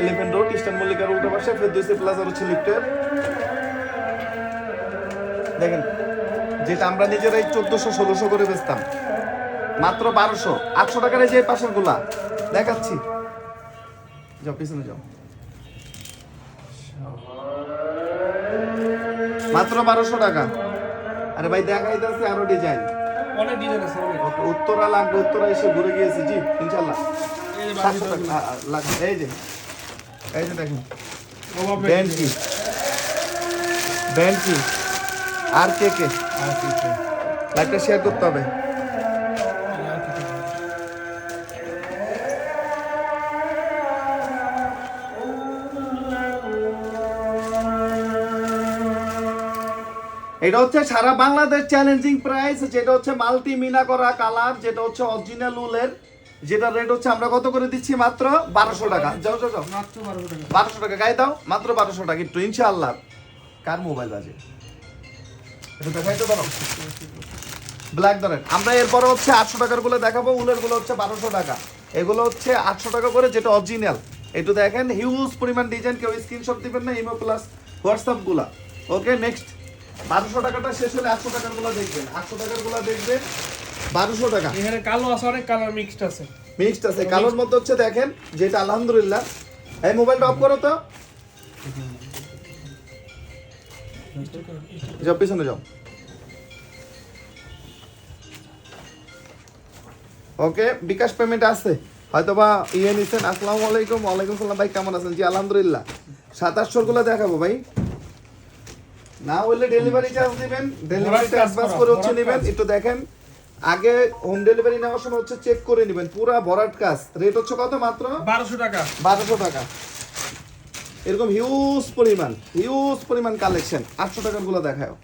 Elephant road eastern মল্লিকার উল্টো পাশে ফেরদৌসি প্লাজার হচ্ছে লিফটের। দেখেন যেটা আমরা নিজেরাই চোদ্দশো ষোলোশো করে বেচতাম। মাত্র বারোশো আটশো টাকার যে পাশেরগুলা দেখাচ্ছি। যাও পিছনে যাও। মাত্র বারোশো টাকা। আরে ভাই দেখাইতেছে আরও ডিজাইন অনেক ডিজাইন আছে উত্তরা লাগবে উত্তরা এসে ঘুরে গিয়েছি জি ইনশাল্লাহ। এই যে। এই যে দেখুন। ব্যান্ড কি ব্যান্ড কি আর কে কে? লাইকটা শেয়ার করতে হবে। এটা হচ্ছে সারা বাংলাদেশ চ্যালেঞ্জিং প্রাইস যেটা হচ্ছে মাল্টি মিনা করা কালার যেটা হচ্ছে অরিজিনাল উলের। যেটা রেট হচ্ছে আমরা কত করে দিচ্ছি মাত্র? বারোশো টাকা। যাও যাও যাও। মাত্র বারোশো টাকা। বারোশো টাকা গায়ে দাও। মাত্র বারোশো টাকা। একটু ইনশাআল্লাহ কার মোবাইল বাজে? এটা দেখাই তো পারো ব্ল্যাক ধরেন। আমরা এরপরে হচ্ছে আটশো টাকারগুলো দেখাবো। উলেরগুলো হচ্ছে বারোশো টাকা। এগুলো হচ্ছে আটশো টাকা করে যেটা অরিজিনাল একটু দেখেন হিউজ পরিমাণ ডিজাইন কেউ স্ক্রিনশট দিবেন না ইমো প্লাস হোয়াটসঅ্যাপগুলা। ওকে নেক্সট বারোশো টাকাটা শেষ হলে আটশো টাকারগুলো দেখবেন। আটশো টাকারগুলো দেখবেন। বারোশো টাকা। এখানে কালো আছে অনেক কালার মিক্সড আছে। মিক্সড আছে। কালোর মধ্যে হচ্ছে দেখেন যেটা আলহামদুলিল্লাহ। এই মোবাইলটা অফ করো তো। যাও পিছনে যাও। ওকে বিকাশ পেমেন্ট আছে। হয়তো বা ইয়ে নিচ্ছেন আসসালামু আলাইকুম। ওয়ালাইকুম সালাম। ভাই কেমন আছেন? জি আলহামদুলিল্লাহ। সাতাশশোরগুলো দেখাবো ভাই। না হলে ডেলিভারি চার্জ দিবেন। ডেলিভারি চার্জ করে হচ্ছে নেবেন। একটু দেখেন। আগে হোম ডেলিভারি নেওয়ার সময় হচ্ছে চেক করে নেবেন। পুরা ভরাট কাজ। রেট হচ্ছে কত মাত্র? বারোশো টাকা। বারোশো টাকা। এরকম হিউজ পরিমাণ হিউজ পরিমাণ কালেকশন আটশো টাকারগুলো দেখাও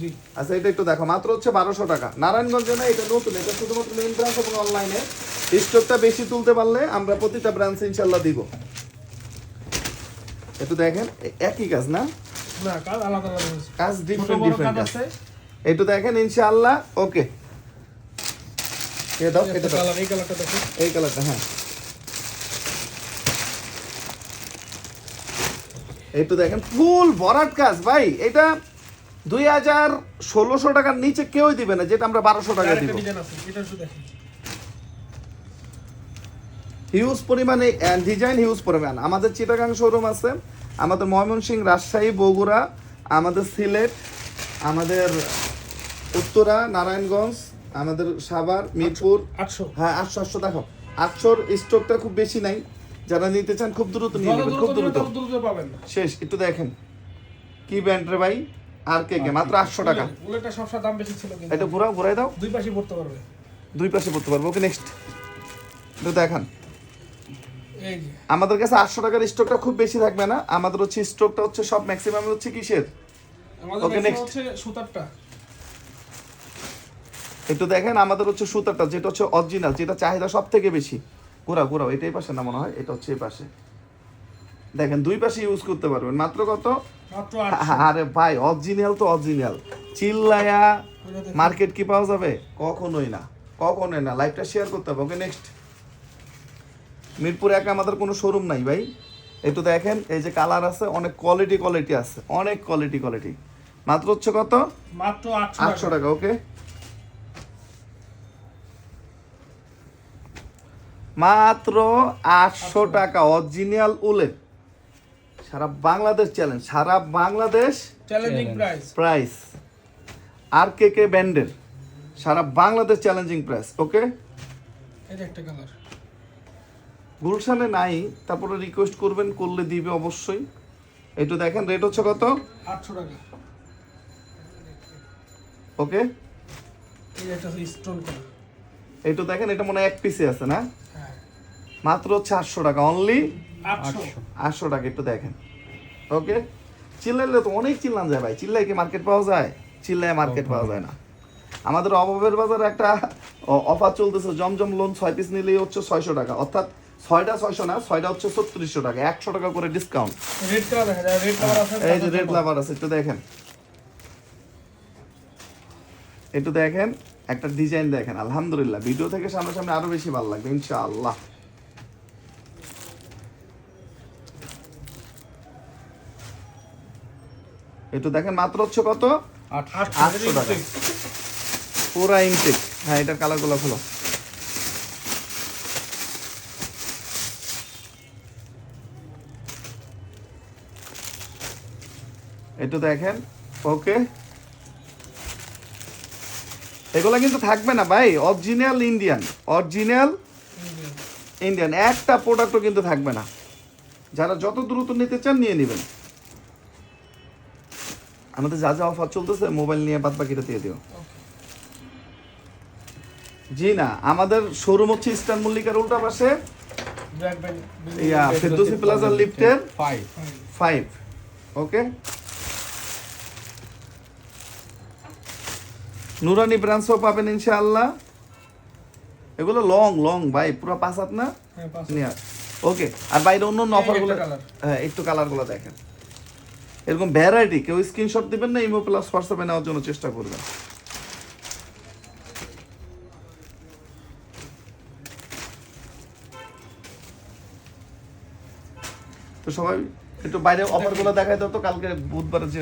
জি। আচ্ছা এটা একটু দেখো। মাত্র হচ্ছে বারোশো টাকা। নারায়ণগঞ্জে না এটা নতুন। এটা শুধুমাত্র মেইন ব্রাঞ্চ এবং অনলাইনে স্টকটা বেশি তুলতে পারলে আমরা প্রতিটা ব্রাঞ্চে ইনশাল্লাহ দিব। একটু দেখেন একই কাজ না? না কাজ আলাদা আলাদা কাজ ডিফারেন্ট ডিফারেন্ট একটু দেখেন ইনশাআল্লাহ। ওকে দাও এটা দাও। এই কালারটা দেখো। এই কালারটা হ্যাঁ। একটু দেখেন ফুল ভরাট কাজ ভাই। এটা দুই হাজার ষোলোশো টাকার নিচে কেউই দিবে না যেটা আমরা বারোশো টাকা দিব। হিউজ পরিমাণে ডিজাইন হিউজ পরিমাণ। আমাদের চিটাগাং শোরুম আছে আমাদের ময়মনসিংহ রাজশাহী বগুড়া আমাদের সিলেট আমাদের উত্তরা নারায়ণগঞ্জ আমাদের সাভার মিরপুর। আটশো হ্যাঁ আটশো আটশো দেখো। আটশোর স্টকটা খুব বেশি নাই। যারা নিতে চান খুব দ্রুত নিয়ে নেবেন খুব দ্রুত। পাবেন শেষ একটু দেখেন। কি ব্যান্ড রে ভাই? আর কে কে? মাত্র আটশো টাকা। বুলেটটা সবসময় দাম বেশি ছিল কিন্তু। এটা ঘুরাও ঘুরাই দাও। দুই পাশে পড়তে পারবে। দুই পাশে পড়তে পারব। ওকে নেক্সট এটা দেখান। আমাদের কাছে আটশো টাকার স্টকটা খুব বেশি থাকবে না। আমাদের হচ্ছে স্টকটা হচ্ছে সব ম্যাক্সিমাম হচ্ছে কিসের? maximum next. হচ্ছে সুতারটা। একটু দেখেন আমাদের হচ্ছে সুতারটা যেটা হচ্ছে অরিজিনাল যেটা চাহিদা সব থেকে বেশি। ঘোরাও ঘোরাও এটাই পাশে না মনে হয়? এটা হচ্ছে এই পাশে। দেখেন দুই পাশে ইউজ করতে পারবেন। মাত্র কত? আরে ভাই অরিজিনাল তো অরিজিনাল চিল্লায়া মার্কেট কি পাওয়া যাবে? কখনোই না। কখনোই না। লাইভটা শেয়ার করতে হবে। ওকে নেক্সট মিরপুরে একা আমাদের কোনো শোরুম নাই ভাই। একটু দেখেন এই যে কালার আছে অনেক কোয়ালিটি কোয়ালিটি আছে। অনেক কোয়ালিটি কোয়ালিটি মাত্র হচ্ছে কত? মাত্র আটশো টাকা। ওকে মাত্র আটশো টাকা অরিজিনাল উলের সারা বাংলাদেশ চ্যালেঞ্জ সারা বাংলাদেশ চ্যালেঞ্জিং প্রাইস প্রাইস আর কে কে ব্যান্ডের সারা বাংলাদেশ চ্যালেঞ্জিং প্রাইস ওকে একটা কালার গুলশানে নাই তারপরে রিকোয়েস্ট করবেন করলে দিবে অবশ্যই। একটু দেখেন রেট হচ্ছে কত? আটশো টাকা। ওকে একটু দেখেন এটা মনে হয় এক পিসে আছে না? হ্যাঁ। মাত্র হচ্ছে আটশো টাকা অনলি আটশো। টাকা একটু দেখেন। ওকে চিল্লাইলে তো অনেক চিল্লান যায় ভাই। চিল্লাই কি মার্কেট পাওয়া যায়? চিল্লায় মার্কেট পাওয়া যায় না। আমাদের অভাবের বাজারে একটা অফার চলতেছে জমজম লোন ছয় পিস নিলেই হচ্ছে ছয়শো টাকা। অর্থাৎ ছয়টা ছয়শো না ছয়টা হচ্ছে ছত্রিশশো টাকা। একশো টাকা করে ডিসকাউন্ট এই যে রেড লাভার আছে একটু দেখেন। একটু দেখেন একটা ডিজাইন দেখেন। আলহামদুলিল্লাহ ভিডিও থেকে সামনে সামনে আরও বেশি ভালো লাগবে ইনশাআল্লাহ। একটু দেখেন মাত্র হচ্ছে কত? আটশো টাকা। পুরা ইনটেক। হ্যাঁ এটার কালারগুলো খোলো। একটু দেখেন ওকে। এগুলো কিন্তু থাকবে না ভাই অরিজিনাল ইন্ডিয়ান অরিজিনাল ইন্ডিয়ান। একটা প্রোডাক্টও কিন্তু থাকবে না। যারা যত দ্রুত নিতে চান নিয়ে নেবেন। আমাদের যা যা অফার চলতেছে মোবাইল নিয়ে বাদ বাকিটা দিয়ে দিও। জি না আমাদের শোরুম হচ্ছে ইস্টার্ন মল্লিকার উল্টা পাশে। ইয়া ফেরদৌসি প্লাজা লিফটের ফাইভ ফাইভ ওকে নুরানি ব্রাঞ্চও পাবেন ইনশাআল্লাহ। এগুলো লং লং ভাই পুরো পাঁচ হাত না? হ্যাঁ ওকে আর বাইরে অন্য অন্য অফারগুলো হ্যাঁ একটু কালারগুলো দেখেন। এরকম ভ্যারাইটি কেউ স্ক্রিনশট দিবেন না ইমো প্লাস হোয়াটসঅ্যাপে নেওয়ার জন্য চেষ্টা করবেন। তো সবাই একটু বাইরে অফারগুলো দেখাই দাও তো, কালকে বুধবার যে